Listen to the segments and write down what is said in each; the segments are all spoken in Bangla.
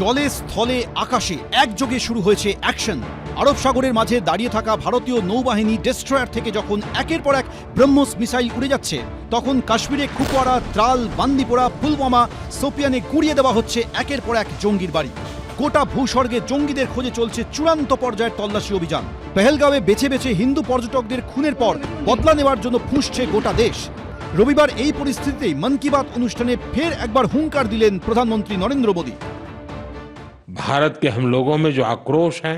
জলে, স্থলে, আকাশে একযোগে শুরু হয়েছে অ্যাকশন। আরব সাগরের মাঝে দাঁড়িয়ে থাকা ভারতীয় নৌবাহিনী ডেস্ট্রয়ার থেকে যখন একের পর এক ব্রহ্মস মিসাইল উড়ে যাচ্ছে, তখন কাশ্মীরে খুপওয়ারা ত্রাল, বান্দিপোরা, পুলওয়ামা, সোপিয়ানে গুড়িয়ে দেওয়া হচ্ছে একের পর এক জঙ্গির বাড়ি। গোটা ভূস্বর্গে জঙ্গিদের খোঁজে চলছে চূড়ান্ত পর্যায়ের তল্লাশি অভিযান। পেহেলগাঁওয়ে বেছে বেছে হিন্দু পর্যটকদের খুনের পর বদলা নেওয়ার জন্য ফুঁসছে গোটা দেশ। রবিবার এই পরিস্থিতিতেই মন কি বাত অনুষ্ঠানে ফের একবার হুঙ্কার দিলেন প্রধানমন্ত্রী নরেন্দ্র মোদী। भारत के हम लोगों में जो आक्रोश है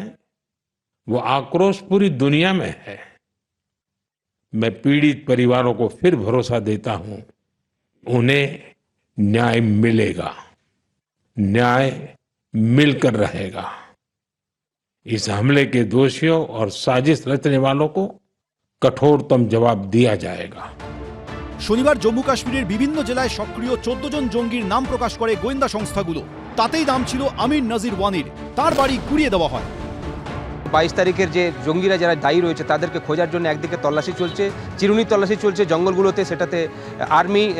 वो आक्रोश पूरी दुनिया में है मैं पीड़ित परिवारों को फिर भरोसा देता हूं उन्हें न्याय मिलेगा न्याय मिलकर रहेगा इस हमले के दोषियों और साजिश रचने वालों को कठोरतम जवाब दिया जाएगा শনিবার জম্মু কাশ্মীরের বিভিন্ন জেলায় সক্রিয় চোদ্দ জন জঙ্গির নাম প্রকাশ করে গোয়েন্দা সংস্থাগুলো তাতেই নাম ছিল আমির নাজির ওয়ানির। তার বাড়ি গুড়িয়ে দেওয়া হয়। বাইশ তারিখের যে জঙ্গিরা যারা দায়ী রয়েছে তাদেরকে খোঁজার জন্য একদিকে তল্লাশি চলছে চিরুনি তল্লাশি চলছে জঙ্গলগুলোতে সেটাতে আর্মি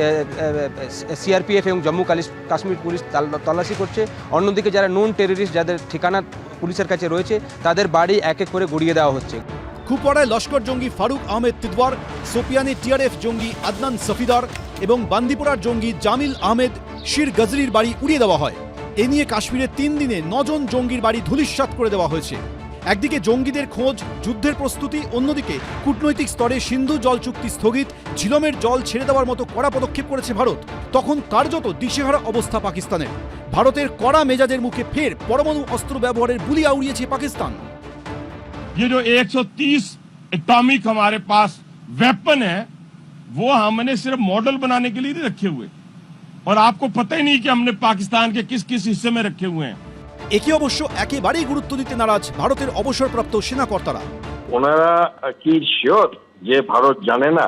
সিআরপিএফ এবং জম্মু কাশ্মীর পুলিশ তাল- তল্লাশি করছে। অন্যদিকে যারা নন টেররিস্ট যাদের ঠিকানা পুলিশের কাছে রয়েছে তাদের বাড়ি এক এক করে গুড়িয়ে দেওয়া হচ্ছে। কুপওয়াড়ায় লস্কর জঙ্গি ফারুক আহমেদ তিদওয়ার সোপিয়ানে টিআরএফ জঙ্গি আদনান সফিদার এবং বান্দিপুরার জঙ্গি জামিল আহমেদ শির গজরির বাড়ি উড়িয়ে দেওয়া হয়। এ নিয়ে কাশ্মীরে তিন দিনে নজন জঙ্গির বাড়ি ধূলিসাৎ করে দেওয়া হয়েছে একদিকে জঙ্গিদের খোঁজ যুদ্ধের প্রস্তুতি অন্যদিকে কূটনৈতিক স্তরে সিন্ধু জল চুক্তি স্থগিত ঝিলমের জল ছেড়ে দেওয়ার মতো কড়া পদক্ষেপ করেছে ভারত তখন কার্যত দিশেহারা অবস্থা পাকিস্তানের ভারতের কড়া মেজাজের মুখে ফের পরমাণু অস্ত্র ব্যবহারের বুলি আউড়িয়েছে পাকিস্তান ये जो 130 एटॉमिक हमारे पास वेपन है वो हमने सिर्फ मॉडल बनाने के लिए नहीं रखे हुए और आपको पता ही नहीं कि हमने पाकिस्तान के किस किस हिस्से में रखे हुए हैं একে অবশ্য একেবারেই গুরুত্ব দিতে নারাজ ভারতের অবসরপ্রাপ্ত সেনাকর্তারা ওনারা কি শিওর যে ভারত জানে না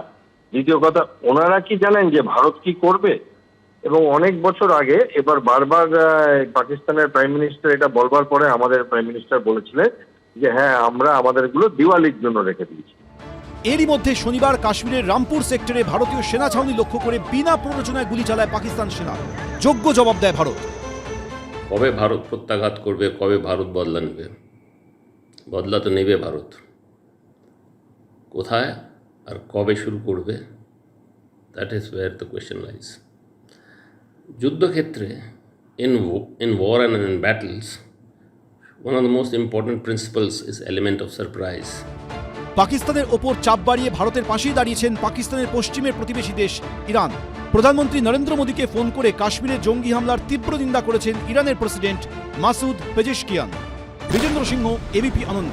দ্বিতীয় কথা ওনারা কি জানেন যে ভারত কি করবে এবং অনেক বছর আগে এবার বারবার আহ, পাকিস্তানের প্রাইম মিনিস্টার এটা বলবার পরে আমাদের প্রাইম মিনিস্টার বলেছিলেন যে হ্যাঁ আমরা আমাদেরগুলো দিওয়ালির জন্য রেখে দিয়েছি এরই মধ্যে শনিবার কাশ্মীরের রামপুর সেক্টরে ভারতীয় সেনা ছাউনি লক্ষ্য করে বিনা প্ররোচনায় গুলি চালায় পাকিস্তান সেনা। যোগ্য জবাব দেয় ভারত। কবে ভারত প্রত্যাঘাত করবে, কবে ভারত বদলা নেবে বদলা তো নেবে ভারত। কোথায় আর কবে শুরু করবে? That is war the question lies যুদ্ধক্ষেত্রে in in war and in battles one of the most important principles is element of surprise পাকিস্তানের ওপর চাপ বাড়িয়ে ভারতের পাশেই দাঁড়িয়েছেন পাকিস্তানের পশ্চিমের প্রতিবেশী দেশ ইরান। প্রধানমন্ত্রী নরেন্দ্র মোদীকে ফোন করে কাশ্মীরে জঙ্গি হামলার তীব্র নিন্দা করেছেন ইরানের president Masoud Pezeshkian. Bijendra Singh, ABP আনন্দ।